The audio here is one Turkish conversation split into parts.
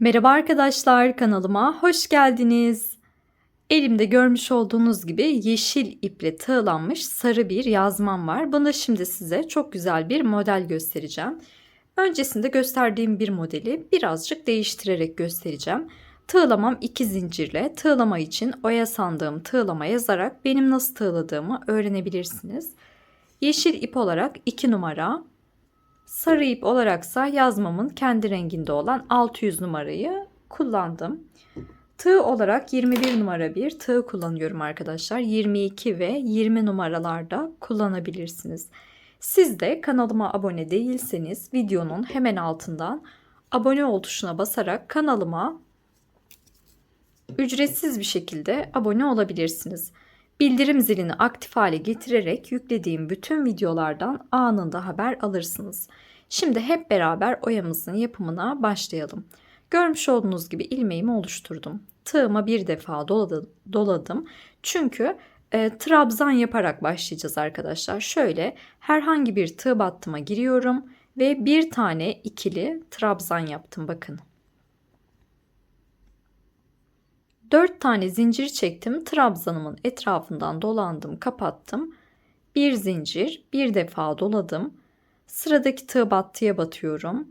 Merhaba arkadaşlar kanalıma hoş geldiniz. Elimde görmüş olduğunuz gibi yeşil iple tığlanmış sarı bir yazmam var. Bunu şimdi size çok güzel bir model göstereceğim. Öncesinde gösterdiğim bir modeli birazcık değiştirerek göstereceğim. Tığlamam iki zincirle tığlama için oya sandığım tığlama yazarak benim nasıl tığladığımı öğrenebilirsiniz. Yeşil ip olarak 2 numara, Sarı ip olaraksa yazmamın kendi renginde olan 600 numarayı kullandım. Tığ olarak 21 numara bir tığ kullanıyorum arkadaşlar. 22 ve 20 numaralarda kullanabilirsiniz. Siz de kanalıma abone değilseniz videonun hemen altından abone ol tuşuna basarak kanalıma ücretsiz bir şekilde abone olabilirsiniz. Bildirim zilini aktif hale getirerek yüklediğim bütün videolardan anında haber alırsınız. Şimdi hep beraber oyamızın yapımına başlayalım. Görmüş olduğunuz gibi ilmeğimi oluşturdum. Tığıma bir defa doladım. Çünkü e, trabzan yaparak başlayacağız arkadaşlar. Şöyle herhangi bir tığ battıma giriyorum ve bir tane ikili trabzan yaptım bakın. 4 tane zincir çektim. Trabzanımın etrafından dolandım, kapattım. Bir zincir, bir defa doladım. Sıradaki tığ battıya batıyorum.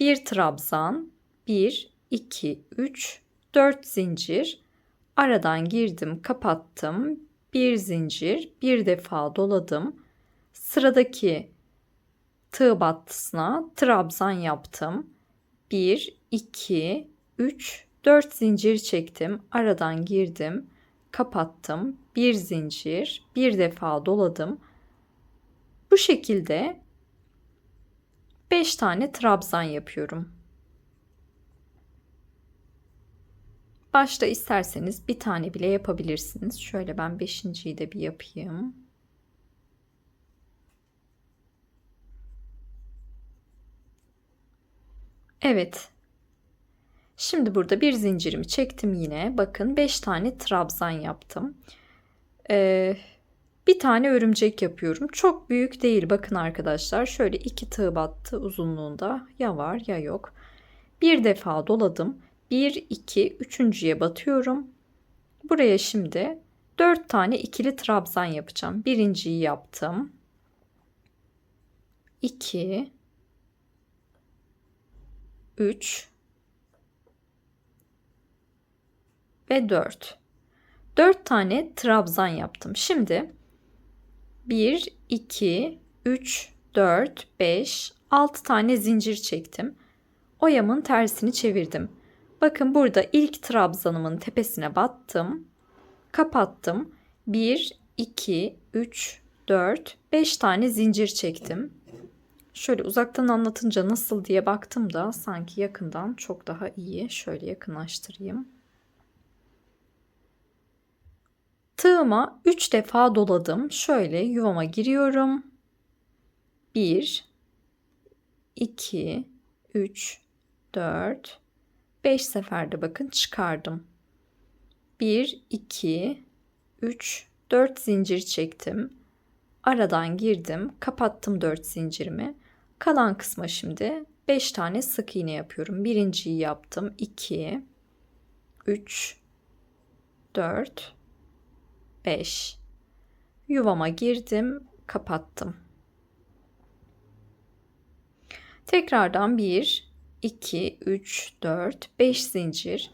Bir trabzan, 1 2 3 4 zincir. Aradan girdim, kapattım. Bir zincir, bir defa doladım. Sıradaki tığ battısına trabzan yaptım. 1 2 3 4 zincir çektim. Aradan girdim. Kapattım. Bir zincir. Bir defa doladım. Bu şekilde 5 tane trabzan yapıyorum. Başta isterseniz bir tane bile yapabilirsiniz. Şöyle ben beşinciyi de bir yapayım. Evet. Şimdi burada bir zincirimi çektim yine. Bakın 5 tane trabzan yaptım. Ee, bir tane örümcek yapıyorum. Çok büyük değil. Bakın arkadaşlar şöyle iki tığ battı uzunluğunda. Ya var ya yok. Bir defa doladım. 1, 2, üçüncüye batıyorum. Buraya şimdi 4 tane ikili trabzan yapacağım. Birinciyi yaptım. 2 3 ve 4. 4 tane trabzan yaptım. Şimdi 1, 2, 3, 4, 5, 6 tane zincir çektim. Oyamın tersini çevirdim. Bakın burada ilk trabzanımın tepesine battım. Kapattım. 1, 2, 3, 4, 5 tane zincir çektim. Şöyle uzaktan anlatınca nasıl diye baktım da sanki yakından çok daha iyi. Şöyle yakınlaştırayım. Tığıma 3 defa doladım. Şöyle yuvama giriyorum. 1 2 3 4 5 seferde bakın çıkardım. 1 2 3 4 zincir çektim. Aradan girdim, kapattım 4 zincirimi. Kalan kısma şimdi 5 tane sık iğne yapıyorum. Birinciyi yaptım. 2 3 4 5 yuvama girdim kapattım. Tekrardan 1 2 3 4 5 zincir.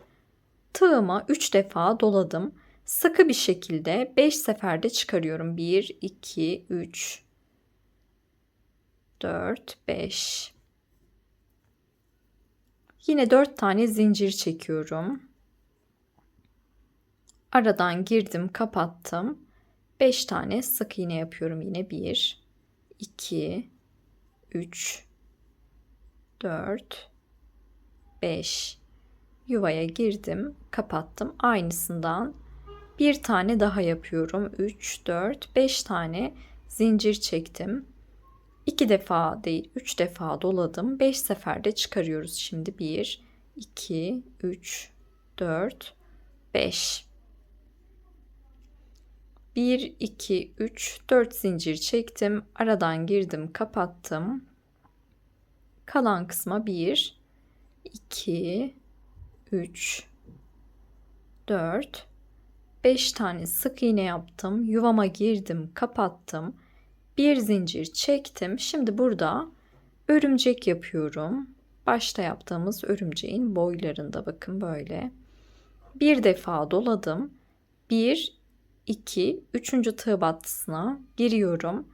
Tığıma 3 defa doladım. Sıkı bir şekilde 5 seferde çıkarıyorum. 1 2 3 4 5 yine 4 tane zincir çekiyorum Aradan girdim, kapattım. 5 tane sık iğne yapıyorum yine. 1 2 3 4 5 yuvaya girdim, kapattım. Aynısından bir tane daha yapıyorum. 3 4 5 tane zincir çektim. 2 defa değil 3 defa doladım. 5 seferde çıkarıyoruz şimdi. 1 2 3 4 5 1, 2, 3, 4 zincir çektim. Aradan girdim, kapattım. Kalan kısma 1, 2, 3 4 5 tane sık iğne yaptım. Yuvama girdim, kapattım. Bir zincir çektim. Şimdi burada örümcek yapıyorum. Başta yaptığımız örümceğin boylarında bakın böyle. Bir defa doladım. 1 2 3. tığ battısına giriyorum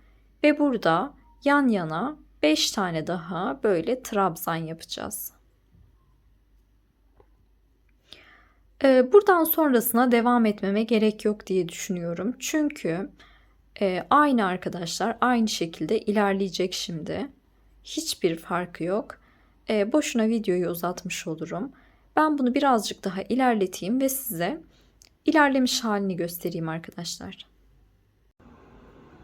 ve burada yan yana 5 tane daha böyle trabzan yapacağız. Ee, buradan sonrasına devam etmeme gerek yok diye düşünüyorum. Çünkü e, aynı arkadaşlar aynı şekilde ilerleyecek şimdi. Hiçbir farkı yok. E, boşuna videoyu uzatmış olurum. Ben bunu birazcık daha ilerleteyim ve size ilerlemiş halini göstereyim arkadaşlar.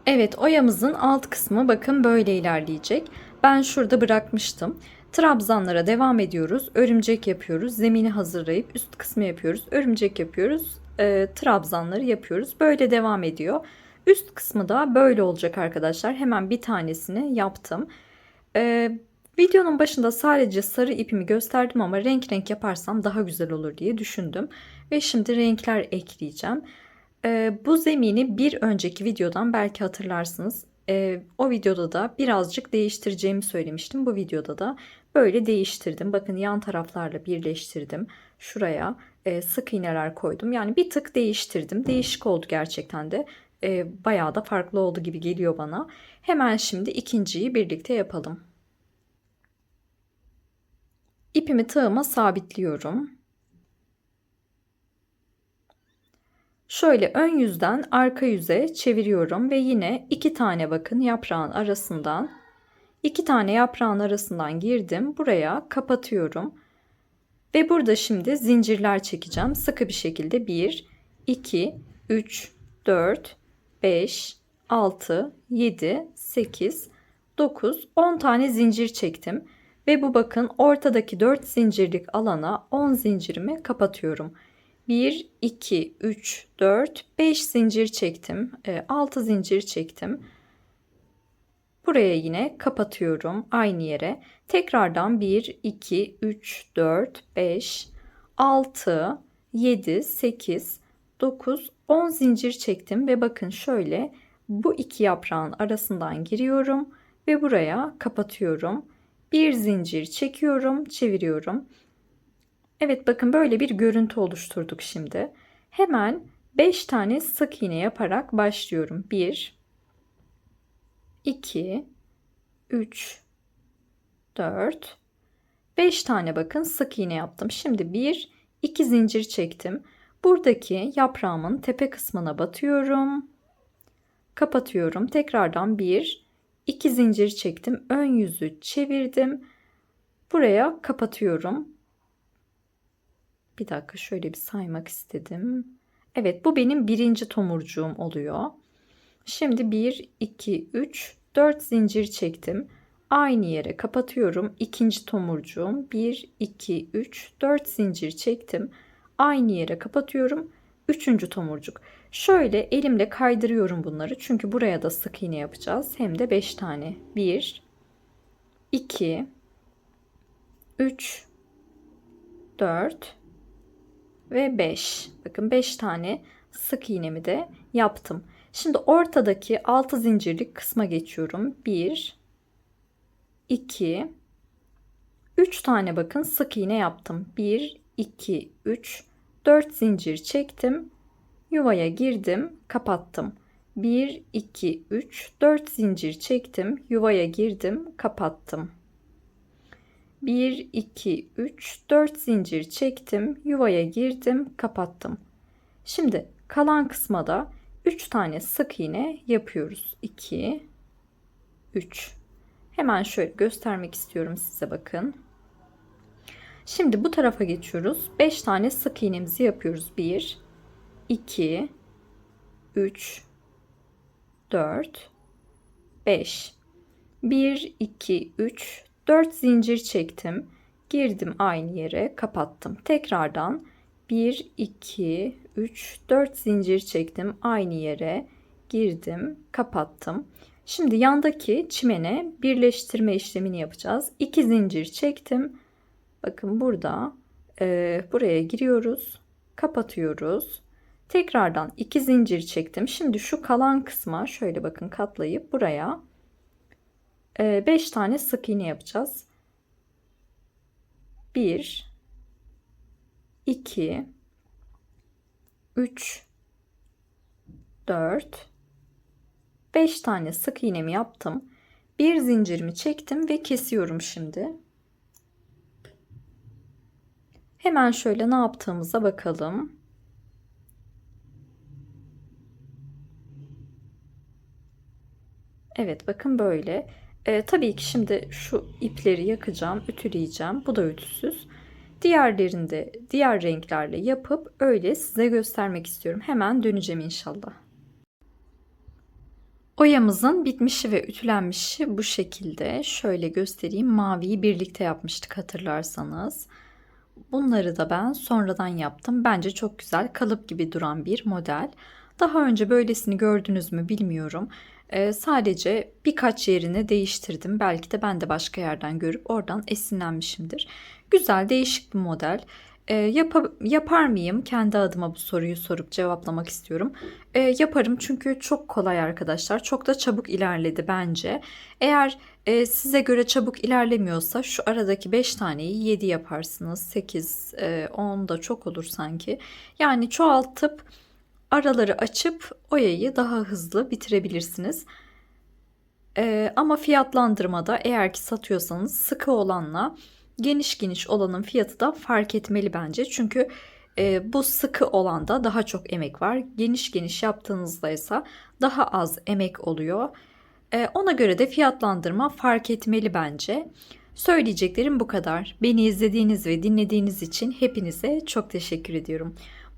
Evet oyamızın alt kısmı bakın böyle ilerleyecek. Ben şurada bırakmıştım. Trabzanlara devam ediyoruz. Örümcek yapıyoruz. Zemini hazırlayıp üst kısmı yapıyoruz. Örümcek yapıyoruz. E, trabzanları yapıyoruz. Böyle devam ediyor. Üst kısmı da böyle olacak arkadaşlar. Hemen bir tanesini yaptım. E, videonun başında sadece sarı ipimi gösterdim ama renk renk yaparsam daha güzel olur diye düşündüm. Ve şimdi renkler ekleyeceğim. E, bu zemini bir önceki videodan belki hatırlarsınız. E, o videoda da birazcık değiştireceğimi söylemiştim. Bu videoda da böyle değiştirdim. Bakın yan taraflarla birleştirdim. Şuraya e, sık iğneler koydum. Yani bir tık değiştirdim. Değişik oldu gerçekten de. E, bayağı da farklı oldu gibi geliyor bana. Hemen şimdi ikinciyi birlikte yapalım. İpimi tığıma sabitliyorum. Şöyle ön yüzden arka yüze çeviriyorum ve yine iki tane bakın yaprağın arasından iki tane yaprağın arasından girdim. Buraya kapatıyorum. Ve burada şimdi zincirler çekeceğim. Sıkı bir şekilde 1, 2, 3, 4, 5, 6, 7, 8, 9, 10 tane zincir çektim. Ve bu bakın ortadaki 4 zincirlik alana 10 zincirimi kapatıyorum. 1, 2, 3, 4, 5 zincir çektim. 6 e, zincir çektim. Buraya yine kapatıyorum aynı yere. Tekrardan 1, 2, 3, 4, 5, 6, 7, 8, 9, 10 zincir çektim ve bakın şöyle bu iki yaprağın arasından giriyorum ve buraya kapatıyorum. Bir zincir çekiyorum, çeviriyorum. Evet bakın böyle bir görüntü oluşturduk şimdi. Hemen 5 tane sık iğne yaparak başlıyorum. 1 2 3 4 5 tane bakın sık iğne yaptım. Şimdi 1 2 zincir çektim. Buradaki yaprağımın tepe kısmına batıyorum. Kapatıyorum. Tekrardan 1 2 zincir çektim. Ön yüzü çevirdim. Buraya kapatıyorum. Bir dakika şöyle bir saymak istedim. Evet bu benim birinci tomurcuğum oluyor. Şimdi 1, 2, 3, 4 zincir çektim. Aynı yere kapatıyorum. İkinci tomurcuğum 1, 2, 3, 4 zincir çektim. Aynı yere kapatıyorum. Üçüncü tomurcuk. Şöyle elimle kaydırıyorum bunları. Çünkü buraya da sık iğne yapacağız. Hem de 5 tane. 1, 2, 3, 4, ve 5. Bakın 5 tane sık iğnemi de yaptım. Şimdi ortadaki 6 zincirlik kısma geçiyorum. 1 2 3 tane bakın sık iğne yaptım. 1 2 3 4 zincir çektim. Yuvaya girdim, kapattım. 1 2 3 4 zincir çektim. Yuvaya girdim, kapattım. 1, 2, 3, 4 zincir çektim. Yuvaya girdim, kapattım. Şimdi kalan kısma da 3 tane sık iğne yapıyoruz. 2, 3. Hemen şöyle göstermek istiyorum size bakın. Şimdi bu tarafa geçiyoruz. 5 tane sık iğnemizi yapıyoruz. 1, 2, 3, 4, 5. 1, 2, 3, 4 zincir çektim. Girdim aynı yere kapattım. Tekrardan 1, 2, 3, 4 zincir çektim. Aynı yere girdim kapattım. Şimdi yandaki çimene birleştirme işlemini yapacağız. 2 zincir çektim. Bakın burada Ee, buraya giriyoruz. Kapatıyoruz. Tekrardan iki zincir çektim. Şimdi şu kalan kısma şöyle bakın katlayıp buraya 5 tane sık iğne yapacağız. 1 2 3 4 5 tane sık iğnemi yaptım. Bir zincirimi çektim ve kesiyorum şimdi. Hemen şöyle ne yaptığımıza bakalım. Evet bakın böyle. Ee, tabii ki şimdi şu ipleri yakacağım, ütüleyeceğim. Bu da ütüsüz. Diğerlerini de diğer renklerle yapıp öyle size göstermek istiyorum. Hemen döneceğim inşallah. Oyamızın bitmişi ve ütülenmişi bu şekilde. Şöyle göstereyim. Maviyi birlikte yapmıştık hatırlarsanız. Bunları da ben sonradan yaptım. Bence çok güzel kalıp gibi duran bir model. Daha önce böylesini gördünüz mü bilmiyorum. Ee, sadece birkaç yerini değiştirdim. Belki de ben de başka yerden görüp oradan esinlenmişimdir. Güzel değişik bir model. E, yap yapar mıyım? Kendi adıma bu soruyu sorup cevaplamak istiyorum. E, yaparım çünkü çok kolay arkadaşlar. Çok da çabuk ilerledi bence. Eğer e, size göre çabuk ilerlemiyorsa şu aradaki 5 taneyi 7 yaparsınız. 8, e, 10 da çok olur sanki. Yani çoğaltıp araları açıp oyayı daha hızlı bitirebilirsiniz. E, ama fiyatlandırmada eğer ki satıyorsanız sıkı olanla geniş geniş olanın fiyatı da fark etmeli bence. Çünkü e, bu sıkı olanda daha çok emek var. Geniş geniş yaptığınızda ise daha az emek oluyor. E, ona göre de fiyatlandırma fark etmeli bence. Söyleyeceklerim bu kadar. Beni izlediğiniz ve dinlediğiniz için hepinize çok teşekkür ediyorum.